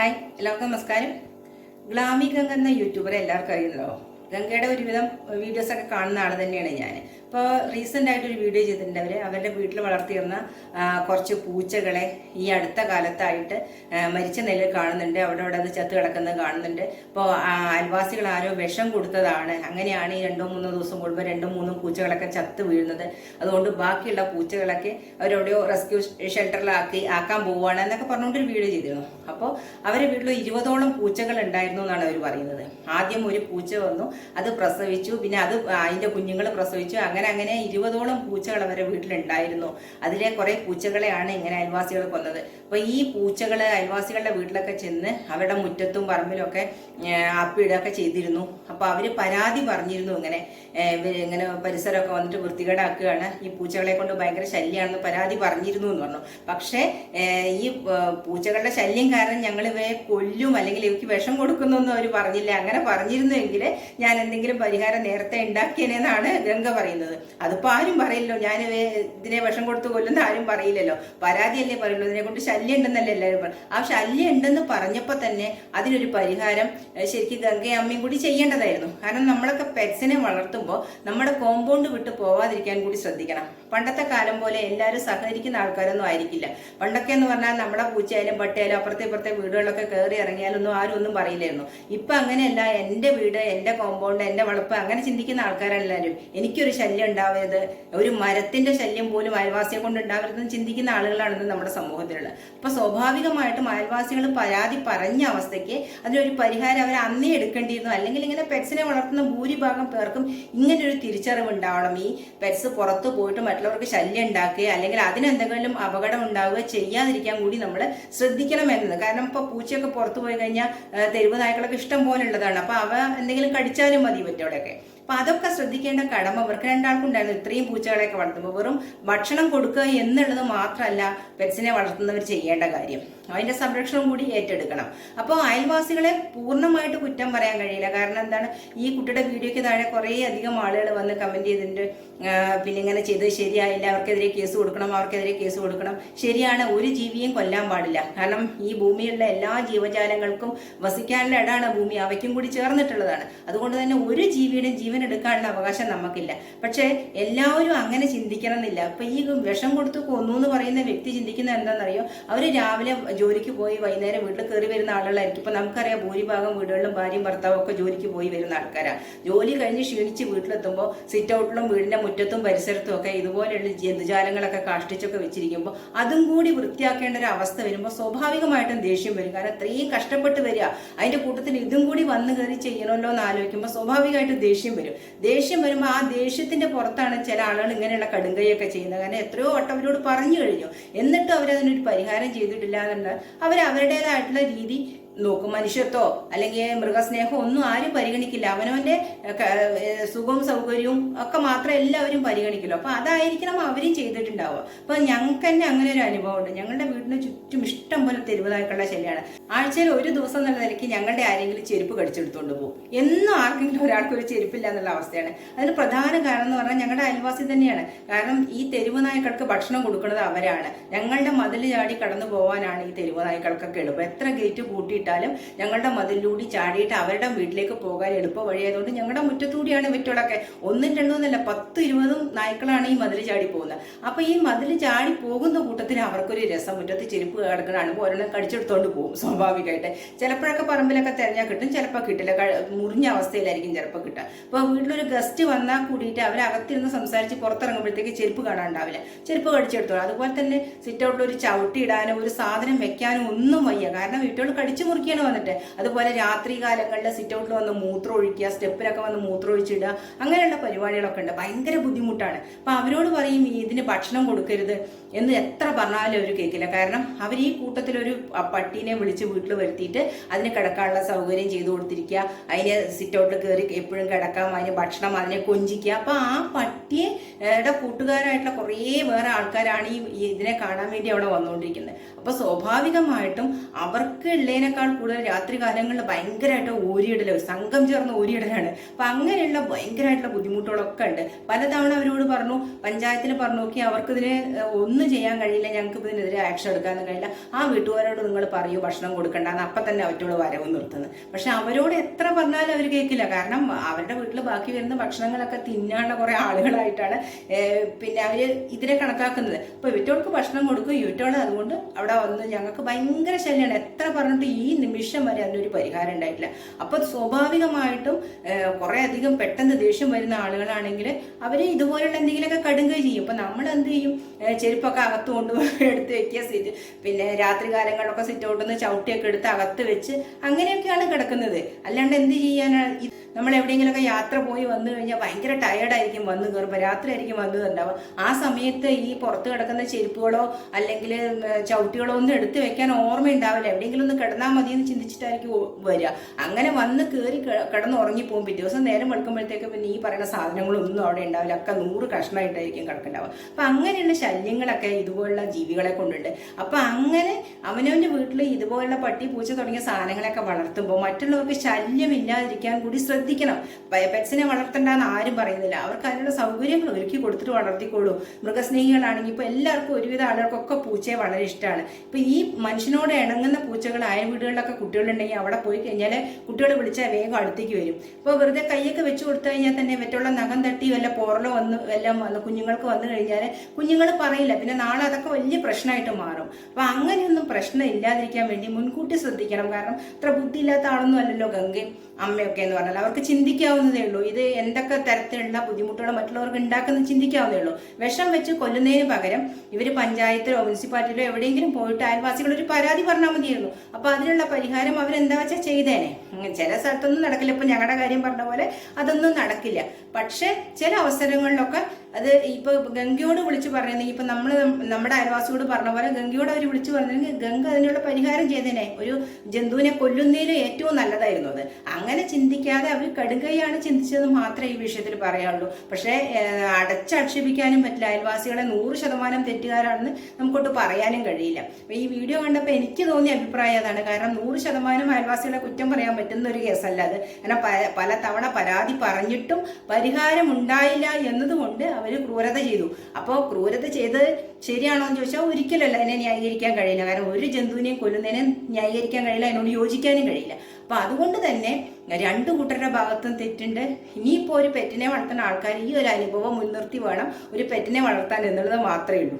Hi എല്ലാവർക്കും നമസ്കാരം. ഗ്ലാമി ഗംഗ എന്ന യൂട്യൂബർ എല്ലാവർക്കും അറിയുന്നല്ലോ ഗംഗയുടെ ഒരുവിധം വീഡിയോസ് ഒക്കെ കാണുന്ന ആൾ തന്നെയാണ് ഞാൻ ഇപ്പോൾ റീസെന്റ് ആയിട്ട് ഒരു വീഡിയോ ചെയ്തിട്ടുണ്ട് അവർ അവരുടെ വീട്ടിൽ വളർത്തിയിരുന്ന കുറച്ച് പൂച്ചകളെ ഈ അടുത്ത കാലത്തായിട്ട് മരിച്ച നിലയിൽ കാണുന്നുണ്ട്. അവിടെ അവിടെ അത് ചത്ത് കിടക്കുന്നത് കാണുന്നുണ്ട്. ഇപ്പോൾ അയൽവാസികൾ ആരോ വിഷം കൊടുത്തതാണ്. അങ്ങനെയാണ് ഈ രണ്ടോ മൂന്നോ ദിവസം കൂടുമ്പോൾ രണ്ടും മൂന്നും പൂച്ചകളൊക്കെ ചത്ത് വീഴുന്നത്. അതുകൊണ്ട് ബാക്കിയുള്ള പൂച്ചകളൊക്കെ അവരെവിടെയോ റെസ്ക്യൂ ഷെൽട്ടറിലാക്കി ആക്കാൻ പോവുകയാണ് എന്നൊക്കെ പറഞ്ഞുകൊണ്ട് ഒരു വീഡിയോ ചെയ്തിരുന്നു. അപ്പോൾ അവരെ വീട്ടിൽ ഇരുപതോളം പൂച്ചകൾ ഉണ്ടായിരുന്നു എന്നാണ് അവർ പറയുന്നത്. ആദ്യം ഒരു പൂച്ച വന്നു അത് പ്രസവിച്ചു. പിന്നെ അത് അതിന്റെ കുഞ്ഞുങ്ങൾ പ്രസവിച്ചു. അങ്ങനെ അങ്ങനെ അങ്ങനെ ഇരുപതോളം പൂച്ചകൾ അവരുടെ വീട്ടിലുണ്ടായിരുന്നു. അതിലെ കുറെ പൂച്ചകളെയാണ് ഇങ്ങനെ അയൽവാസികൾ കൊന്നത്. അപ്പൊ ഈ പൂച്ചകൾ അയൽവാസികളുടെ വീട്ടിലൊക്കെ ചെന്ന് അവരുടെ മുറ്റത്തും പറമ്പിലും ഒക്കെ അപ്പിടുകയൊക്കെ ചെയ്തിരുന്നു. അപ്പൊ അവർ പരാതി പറഞ്ഞിരുന്നു ഇങ്ങനെ. ഇങ്ങനെ പരിസരമൊക്കെ വന്നിട്ട് വൃത്തികേടാക്കുകയാണ്. ഈ പൂച്ചകളെ കൊണ്ട് ഭയങ്കര ശല്യമാണെന്ന് പരാതി പറഞ്ഞിരുന്നു എന്ന് പറഞ്ഞു. പക്ഷേ ഈ പൂച്ചകളുടെ ശല്യം കാരണം ഞങ്ങൾ ഇവയെ കൊല്ലും അല്ലെങ്കിൽ ഇവയ്ക്ക് വിഷം കൊടുക്കുന്നൊന്നും അവർ പറഞ്ഞില്ല. അങ്ങനെ പറഞ്ഞിരുന്നുവെങ്കിൽ ഞാൻ എന്തെങ്കിലും പരിഹാരം നേരത്തെ ഉണ്ടാക്കിയനെന്നാണ് ഗംഗ പറയുന്നത്. അതിപ്പോ ആരും പറയില്ലല്ലോ. ഞാൻ ഇതിനെ വിഷം കൊടുത്ത് കൊല്ലുന്ന ആരും പറയില്ലല്ലോ. പരാതിയല്ലേ പറയുള്ളൂ ഇതിനെ കൊണ്ട് ശല്യം ഉണ്ടെന്നല്ലേ എല്ലാവരും പറയും ആ ശല്യം ഉണ്ടെന്ന് പറഞ്ഞപ്പോൾ തന്നെ അതിനൊരു പരിഹാരം ശരിക്കും ഗംഗയും അമ്മയും കൂടി ചെയ്യേണ്ടതായിരുന്നു. കാരണം നമ്മളൊക്കെ പെറ്റ്സിനെ വളർത്തുമ്പോൾ നമ്മുടെ കോമ്പൗണ്ട് വിട്ട് പോവാതിരിക്കാൻ കൂടി ശ്രദ്ധിക്കണം. പണ്ടത്തെ കാലം പോലെ എല്ലാവരും സഹകരിക്കുന്ന ആൾക്കാരൊന്നും ആയിരിക്കില്ല. പണ്ടൊക്കെ എന്ന് പറഞ്ഞാൽ നമ്മുടെ പൂച്ചയായാലും പട്ടിയായാലും അപ്പുറത്തെ ഇപ്പുറത്തെ വീടുകളിലൊക്കെ കയറി ഇറങ്ങിയാലൊന്നും ആരും ഒന്നും പറയില്ലായിരുന്നു. ഇപ്പൊ അങ്ങനെയല്ല. എന്റെ വീട് എന്റെ കോമ്പൗണ്ട് എന്റെ വളപ്പ് അങ്ങനെ ചിന്തിക്കുന്ന ആൾക്കാരാണ് എല്ലാവരും എനിക്കൊരു ശല്യം ഉണ്ടാവരുത് ഒരു മരത്തിന്റെ ശല്യം പോലും അയൽവാസിയെ കൊണ്ട് ഉണ്ടാവരുതെന്ന് ചിന്തിക്കുന്ന ആളുകളാണ് ഇന്ന് നമ്മുടെ സമൂഹത്തിലുള്ളത്. അപ്പൊ സ്വാഭാവികമായിട്ടും അയൽവാസികൾ പരാതി പറഞ്ഞ അവസ്ഥയ്ക്ക് അതിനൊരു പരിഹാരം അവർ അന്നേ എടുക്കേണ്ടിയിരുന്നു. അല്ലെങ്കിൽ ഇങ്ങനെ പെറ്റ്സിനെ വളർത്തുന്ന ഭൂരിഭാഗം പേർക്കും ഇങ്ങനെ ഒരു തിരിച്ചറിവ് ഉണ്ടാവണം ഈ പെറ്റ്സ് പുറത്തു പോയിട്ട് മറ്റുള്ളവർക്ക് ശല്യം ഉണ്ടാക്കുക അല്ലെങ്കിൽ അതിനെന്തെങ്കിലും അപകടം ഉണ്ടാവുക ചെയ്യാതിരിക്കാൻ കൂടി നമ്മൾ ശ്രദ്ധിക്കണം എന്നത്. കാരണം ഇപ്പൊ പൂച്ചയൊക്കെ പുറത്തു പോയി കഴിഞ്ഞാൽ തെരുവ് നായ്ക്കളൊക്കെ ഇഷ്ടം പോലെ ഉള്ളതാണ് അപ്പൊ അവ എന്തെങ്കിലും കടിച്ചാലും മതി പറ്റോടെയൊക്കെ അപ്പൊ അതൊക്കെ ശ്രദ്ധിക്കേണ്ട കടമ അവർക്ക് രണ്ടാൾക്കും ഉണ്ടായിരുന്നു ഇത്രയും പൂച്ചകളെയൊക്കെ വളർത്തുമ്പോൾ വെറും ഭക്ഷണം കൊടുക്കുക എന്നുള്ളത് മാത്രമല്ല പെറ്റ്സിനെ വളർത്തുന്നവർ ചെയ്യേണ്ട കാര്യം. അതിന്റെ സംരക്ഷണം കൂടി ഏറ്റെടുക്കണം. അപ്പോൾ അയൽവാസികളെ പൂർണമായിട്ട് കുറ്റം പറയാൻ കഴിയില്ല. കാരണം എന്താണ്? ഈ കുട്ടിയുടെ വീഡിയോയ്ക്ക് താഴെ കുറേ അധികം ആളുകൾ വന്ന് കമന്റ് ചെയ്തിട്ടുണ്ട്. ആ, പിന്നെ ഇങ്ങനെ ചെയ്തത് ശരിയായില്ല. അവർക്കെതിരെ കേസ് കൊടുക്കണം അവർക്കെതിരെ കേസ് കൊടുക്കണം. ശരിയാണ്. ഒരു ജീവിയും കൊല്ലാൻ പാടില്ല. കാരണം ഈ ഭൂമിയിലുള്ള എല്ലാ ജീവജാലങ്ങൾക്കും വസിക്കാനുള്ള ഇടാണ് ഭൂമി. അവയ്ക്കും കൂടി ചേർന്നിട്ടുള്ളതാണ്. അതുകൊണ്ട് തന്നെ ഒരു ജീവിയുടെയും ജീവൻ എടുക്കാനുള്ള അവകാശം നമുക്കില്ല. പക്ഷേ എല്ലാവരും അങ്ങനെ ചിന്തിക്കണം എന്നില്ല അപ്പൊ ഈ വിഷം കൊടുത്ത് കൊന്നു എന്ന് പറയുന്ന വ്യക്തി ചിന്തിക്കുന്ന എന്താണെന്നറിയോ? അവർ രാവിലെ ജോലിക്ക് പോയി വൈകുന്നേരം വീട്ടിൽ കയറി വരുന്ന ആളുകളായിരിക്കും. ഇപ്പൊ നമുക്കറിയാം ഭൂരിഭാഗം വീടുകളിലും ഭാര്യയും ഭർത്താവും ഒക്കെ ജോലിക്ക് പോയി വരുന്ന ആൾക്കാരാണ് ജോലി കഴിഞ്ഞ് ക്ഷീണിച്ച് വീട്ടിലെത്തുമ്പോൾ സിറ്റ് ഔട്ടിലും വീടിന്റെ മുറ്റത്തും പരിസരത്തും ഒക്കെ ഇതുപോലെയുള്ള ജന്തുജാലങ്ങളൊക്കെ കാഷ്ടിച്ചൊക്കെ വെച്ചിരിക്കുമ്പോൾ അതും കൂടി വൃത്തിയാക്കേണ്ട ഒരു അവസ്ഥ വരുമ്പോൾ സ്വാഭാവികമായിട്ടും ദേഷ്യം വരും. കാരണം അത്രയും കഷ്ടപ്പെട്ട് വരിക. അതിന്റെ കൂട്ടത്തിൽ ഇതും കൂടി വന്നു കയറി ചെയ്യണമല്ലോ എന്ന് ആലോചിക്കുമ്പോൾ സ്വാഭാവികമായിട്ടും ദേഷ്യം വരും. ദേഷ്യം വരുമ്പോൾ ആ ദേഷ്യത്തിന്റെ പുറത്താണ് ചില ആളുകൾ ഇങ്ങനെയുള്ള കടുങ്കയൊക്കെ ചെയ്യുന്നത്. കാരണം എത്രയോ വട്ടം അവരോട് പറഞ്ഞു കഴിഞ്ഞു. എന്നിട്ടും അവരതിനൊരു പരിഹാരം ചെയ്തിട്ടില്ല എന്നുള്ളത് അവർ അവരുടേതായിട്ടുള്ള രീതി നോക്കും മനുഷ്യത്വോ അല്ലെങ്കിൽ മൃഗസ്നേഹമോ ഒന്നും ആരും പരിഗണിക്കില്ല. അവനവന്റെ സുഖവും സൗകര്യവും ഒക്കെ മാത്രം എല്ലാവരും പരിഗണിക്കുള്ളൂ. അപ്പൊ അതായിരിക്കണം അവരും ചെയ്തിട്ടുണ്ടാവുക. അപ്പൊ ഞങ്ങൾക്ക് തന്നെ അങ്ങനെ ഒരു അനുഭവം ഉണ്ട് ഞങ്ങളുടെ വീടിന് ചുറ്റും ഇഷ്ടം പോലെ തെരുവുതാക്കളുടെ ശല്യമാണ് ആഴ്ചയിൽ ഒരു ദിവസം എന്നുള്ള നിലയ്ക്ക് ഞങ്ങളുടെ ആരെങ്കിലും ചെരുപ്പ് കടിച്ചെടുത്തുകൊണ്ട് പോകും. എന്നും ആർക്കെങ്കിലും ഒരാൾക്ക് ഒരു ചെരുപ്പില്ല എന്നുള്ള അവസ്ഥയാണ്. അതിന് പ്രധാന കാരണം എന്ന് പറഞ്ഞാൽ ഞങ്ങളുടെ അയൽവാസി തന്നെയാണ്. കാരണം ഈ തെരുവ് നായ്ക്കൾക്ക് ഭക്ഷണം കൊടുക്കുന്നത് അവരാണ്. ഞങ്ങളുടെ മതിൽ ചാടി കടന്നു പോകാനാണ് ഈ തെരുവ് നായ്ക്കൾക്കൊക്കെ എളുപ്പം. എത്ര ഗേറ്റ് പൂട്ടിയിട്ടാലും ഞങ്ങളുടെ മതിലൂടി ചാടിയിട്ട് അവരുടെ വീട്ടിലേക്ക് പോകാൻ എളുപ്പ വഴിയായതുകൊണ്ട് ഞങ്ങളുടെ മുറ്റത്തൂടിയാണ് ഇവറ്റോടൊക്കെ ഒന്നും രണ്ടും എന്നല്ല പത്ത് ഇരുപതും നായ്ക്കളാണ് ഈ മതിൽ ചാടി പോകുന്നത്. അപ്പൊ ഈ മതിൽ ചാടി പോകുന്ന കൂട്ടത്തിൽ അവർക്കൊരു രസം മുറ്റത്ത് ചെരുപ്പ് കിടക്കണാണ് ഒരെണ്ണം കടിച്ചെടുത്തോണ്ട് പോകും സ്വാഭാവികമായിട്ട് ചിലപ്പോഴൊക്കെ പറമ്പിലൊക്കെ തെരഞ്ഞാൽ കിട്ടും ചിലപ്പോൾ കിട്ടില്ല. മുറിഞ്ഞ അവസ്ഥയിലായിരിക്കും ചിലപ്പോൾ കിട്ടുക. അപ്പോൾ വീട്ടിലൊരു ഗസ്റ്റ് വന്നാൽ കൂടിയിട്ട് അവർ അകത്തിരുന്ന് സംസാരിച്ച് പുറത്തിറങ്ങുമ്പോഴത്തേക്ക് ചെരുപ്പ് കാണാണ്ടാവില്ല. ചെരുപ്പ് കടിച്ചെടുത്തോളൂ. അതുപോലെ തന്നെ സിറ്റൗട്ടിൽ ഒരു ചവിട്ടി ഇടാനോ ഒരു സാധനം വെക്കാനോ ഒന്നും വയ്യ. കാരണം വീട്ടുകൾ കടിച്ചു മുറിക്കുകയാണ് വന്നിട്ട്. അതുപോലെ രാത്രി കാലങ്ങളിൽ സിറ്റ് ഔട്ടിൽ വന്ന് മൂത്രം ഒഴിക്കുക സ്റ്റെപ്പിലൊക്കെ വന്ന് മൂത്രം ഒഴിച്ചിടുക അങ്ങനെയുള്ള പരിപാടികളൊക്കെ ഉണ്ട്. ഭയങ്കര ബുദ്ധിമുട്ടാണ്. അപ്പൊ അവരോട് പറയും "ഈ ഇതിന് ഭക്ഷണം കൊടുക്കരുത് എന്ന് എത്ര പറഞ്ഞാലും അവർ കേൾക്കില്ല. കാരണം അവർ ഈ കൂട്ടത്തിലൊരു പട്ടീനെ വിളിച്ച് വീട്ടിൽ വരുത്തിയിട്ട് അതിന് കിടക്കാനുള്ള സൗകര്യം ചെയ്തു കൊടുത്തിരിക്കുക. അതിനെ സിറ്റ് ഔട്ടിൽ കയറി എപ്പോഴും കിടക്കാം അതിന് ഭക്ഷണം അതിനെ കൊഞ്ചിക്കുക. അപ്പൊ ആ പട്ടിയെ യുടെ കൂട്ടുകാരായിട്ടുള്ള കുറേ വേറെ ആൾക്കാരാണ് ഈ ഇതിനെ കാണാൻ വേണ്ടി അവിടെ വന്നുകൊണ്ടിരിക്കുന്നത് അപ്പോൾ സ്വാഭാവികമായിട്ടും അവർക്ക് ഉള്ളതിനേക്കാൾ കൂടുതൽ രാത്രി കാലങ്ങളിൽ ഭയങ്കരമായിട്ട് ഓരിയിടൽ സംഘം ചേർന്ന് ഓരിയിടലാണ് അപ്പൊ അങ്ങനെയുള്ള ഭയങ്കരമായിട്ടുള്ള ബുദ്ധിമുട്ടുകളൊക്കെ ഉണ്ട്. പലതവണ അവരോട് പറഞ്ഞു പഞ്ചായത്തിൽ പറഞ്ഞു നോക്കി അവർക്കിതിന് ഒന്നും ചെയ്യാൻ കഴിയില്ല ഞങ്ങൾക്ക് ഇതിനെതിരെ ആക്ഷൻ എടുക്കാനും കഴിയില്ല. ആ വീട്ടുകാരോട് നിങ്ങൾ പറയൂ ഭക്ഷണം കൊടുക്കണ്ടെന്ന് അപ്പം തന്നെ അവറ്റോട് വരവ് നിർത്തുന്നത് പക്ഷെ അവരോട് എത്ര പറഞ്ഞാലും അവർ കേൾക്കില്ല. കാരണം അവരുടെ വീട്ടിൽ ബാക്കി വരുന്ന ഭക്ഷണങ്ങളൊക്കെ തിന്നാനുള്ള കുറേ ആളുകളായിട്ടാണ് പിന്നെ അവർ ഇതിനെ കണക്കാക്കുന്നത്. അപ്പൊ ഇവറ്റോൾക്ക് ഭക്ഷണം കൊടുക്കും ഇവറ്റോട് അതുകൊണ്ട് അവിടെ വന്ന് ഞങ്ങൾക്ക് ഭയങ്കര ശല്യമാണ് എത്ര പറഞ്ഞിട്ട് ഈ നിമിഷം വരെ അതിനൊരു പരിഹാരം ഉണ്ടായിട്ടില്ല. അപ്പൊ സ്വാഭാവികമായിട്ടും കുറെ അധികം പെട്ടെന്ന് ദേഷ്യം വരുന്ന ആളുകളാണെങ്കിൽ അവർ ഇതുപോലുള്ള എന്തെങ്കിലുമൊക്കെ കടുങ്ക ചെയ്യും. അപ്പൊ നമ്മൾ എന്ത് ചെയ്യും? ചെരുപ്പൊക്കെ അകത്ത് കൊണ്ട് എടുത്ത് വെക്കുക സീറ്റ് പിന്നെ രാത്രി കാലങ്ങളിലൊക്കെ സിറ്റ് ഔട്ടിൽ നിന്ന് ചവിട്ടിയൊക്കെ എടുത്ത് അകത്ത് വെച്ച് അങ്ങനെയൊക്കെയാണ് കിടക്കുന്നത്. അല്ലാണ്ട് എന്ത് ചെയ്യാനാണ് നമ്മൾ എവിടെയെങ്കിലുമൊക്കെ യാത്ര പോയി വന്നു കഴിഞ്ഞാൽ ഭയങ്കര ടയർഡായിരിക്കും വന്ന് കയറുമ്പോൾ രാത്രി ആയിരിക്കും വന്നു ഉണ്ടാവുക. ആ സമയത്ത് ഈ പുറത്ത് കിടക്കുന്ന ചെരുപ്പുകളോ അല്ലെങ്കിൽ ചവിട്ടികളോ ഒന്നും എടുത്ത് വെക്കാൻ ഓർമ്മയുണ്ടാവില്ല. എവിടെയെങ്കിലും ഒന്ന് കിടന്നാൽ മതി എന്ന് ചിന്തിച്ചിട്ടായിരിക്കും വരിക. അങ്ങനെ വന്ന് കയറി കിടന്ന് ഉറങ്ങിപ്പോകും പിറ്റേ ദിവസം നേരം വെളുക്കുമ്പോഴത്തേക്ക് പിന്നെ ഈ പറയുന്ന സാധനങ്ങളൊന്നും അവിടെ ഉണ്ടാവില്ല. ഒക്കെ നൂറ് കഷ്ണമായിട്ടായിരിക്കും കിടക്കുന്നുണ്ടാവുക. അപ്പൊ അങ്ങനെയുള്ള ശല്യങ്ങളൊക്കെ ഇതുപോലുള്ള ജീവികളെ കൊണ്ടുണ്ട്. അപ്പൊ അങ്ങനെ അവനവന്റെ വീട്ടിൽ ഇതുപോലുള്ള പട്ടി പൂച്ച തുടങ്ങിയ സാധനങ്ങളൊക്കെ വളർത്തുമ്പോൾ മറ്റുള്ളവർക്ക് ശല്യമില്ലാതിരിക്കാൻ കൂടി ശ്രദ്ധിക്കണം. പെറ്റ്സിനെ വളർത്തണ്ടെന്ന് ആരും പറയുന്നില്ല. അവർക്ക് അതിനുള്ള സൗകര്യങ്ങൾ ഒരുക്കി കൊടുത്തിട്ട് വളർത്തിക്കോളൂ. മൃഗസ്നേഹികളാണെങ്കിൽ ഇപ്പൊ എല്ലാവർക്കും ഒരുവിധ ആളുകൾക്കൊക്കെ പൂച്ചയെ വളരെ ഇഷ്ടമാണ്. ഇപ്പൊ ഈ മനുഷ്യനോട് ഇണങ്ങുന്ന പൂച്ചകൾ ആയ വീടുകളിലൊക്കെ കുട്ടികളുണ്ടെങ്കിൽ അവിടെ പോയി കഴിഞ്ഞാൽ കുട്ടികൾ വിളിച്ചാൽ വേഗം അടുത്തേക്ക് വരും. ഇപ്പോൾ വെറുതെ കൈയൊക്കെ വെച്ച് കൊടുത്തു കഴിഞ്ഞാൽ തന്നെ മറ്റുള്ള നഖം തട്ടി വല്ല പോറലോ വന്ന് എല്ലാം വന്ന് കുഞ്ഞുങ്ങൾക്ക് വന്നു കഴിഞ്ഞാൽ കുഞ്ഞുങ്ങൾ പറയില്ല. പിന്നെ നാളെ അതൊക്കെ വലിയ പ്രശ്നമായിട്ട് മാറും. അപ്പൊ അങ്ങനെയൊന്നും പ്രശ്നം ഇല്ലാതിരിക്കാൻ വേണ്ടി മുൻകൂട്ടി ശ്രദ്ധിക്കണം. കാരണം അത്ര ബുദ്ധിയില്ലാത്ത ആളൊന്നും അല്ലല്ലോ ഗംഗയും അമ്മയൊക്കെ എന്ന് പറഞ്ഞാൽ അവർക്ക് ചിന്തിക്കാവുന്നതേ ഉള്ളൂ. ഇത് എന്തൊക്കെ തരത്തിലുള്ള ബുദ്ധിമുട്ടുകൾ മറ്റുള്ളവർക്ക് ഉണ്ടാക്കുന്ന ചിന്തിക്കാവുന്നതേ ഉള്ളൂ. വിഷം വെച്ച് കൊല്ലുന്നതിന് പകരം ഇവർ പഞ്ചായത്തിലോ മുനിസിപ്പാലിറ്റിയിലോ എവിടെയെങ്കിലും പോയിട്ട് അയൽവാസികൾ ഒരു പരാതി പറഞ്ഞാൽ മതിയായിരുന്നു. അപ്പൊ അതിനുള്ള പരിഹാരം അവരെന്താ വെച്ചാൽ ചെയ്തേനെ. ചില സ്ഥലത്തൊന്നും നടക്കില്ല. ഇപ്പൊ ഞങ്ങളുടെ കാര്യം പറഞ്ഞ പോലെ അതൊന്നും നടക്കില്ല. പക്ഷെ ചില അവസരങ്ങളിലൊക്കെ അത് ഇപ്പൊ ഗംഗയോട് വിളിച്ച് പറയുന്നെങ്കിൽ ഇപ്പൊ നമ്മൾ നമ്മുടെ അയൽവാസിയോട് പറഞ്ഞ പോലെ ഗംഗയോട് അവർ വിളിച്ചു പറഞ്ഞെങ്കിൽ ഗംഗ അതിനുള്ള പരിഹാരം ചെയ്തേനെ. ഒരു ജന്തുവിനെ കൊല്ലുന്നതിൽ ഏറ്റവും നല്ലതായിരുന്നു അത്. അങ്ങനെ ചിന്തിക്കാതെ അവർ കടുകയാണ് ചിന്തിച്ചത് മാത്രമേ ഈ വിഷയത്തിൽ പറയാനുള്ളൂ. പക്ഷേ അടച്ചാക്ഷേപിക്കാനും പറ്റില്ല. അയൽവാസികളെ നൂറ് ശതമാനം തെറ്റുകാരാണെന്ന് നമുക്കൊട്ട് പറയാനും കഴിയില്ല. ഈ വീഡിയോ കണ്ടപ്പോൾ എനിക്ക് തോന്നിയ അഭിപ്രായം അതാണ്. കാരണം നൂറ് ശതമാനം അയൽവാസികളെ കുറ്റം പറയാൻ പറ്റുന്ന ഒരു കേസല്ല അത്. കാരണം പല തവണ പരാതി പറഞ്ഞിട്ടും പരിഹാരം ഉണ്ടായില്ല എന്നതുകൊണ്ട് അവർ ക്രൂരത ചെയ്തു. അപ്പോൾ ക്രൂരത ചെയ്ത് ശരിയാണോ എന്ന് ചോദിച്ചാൽ ഒരിക്കലല്ല അതിനെ ന്യായീകരിക്കാൻ കഴിയില്ല. കാരണം ഒരു ജന്തുവിനെയും കൊല്ലുന്നതിനെ ന്യായീകരിക്കാൻ കഴിയില്ല. അതിനോട് യോജിക്കാനും കഴിയില്ല. അപ്പൊ അതുകൊണ്ട് തന്നെ രണ്ടു കൂട്ടരുടെ ഭാഗത്തും തെറ്റുണ്ട്. ഇനിയിപ്പോ ഒരു പെറ്റിനെ വളർത്തുന്ന ആൾക്കാർ ഈ ഒരു അനുഭവം മുൻനിർത്തി വേണം ഒരു പെറ്റിനെ വളർത്താൻ എന്നുള്ളത് മാത്രമേ ഉള്ളൂ.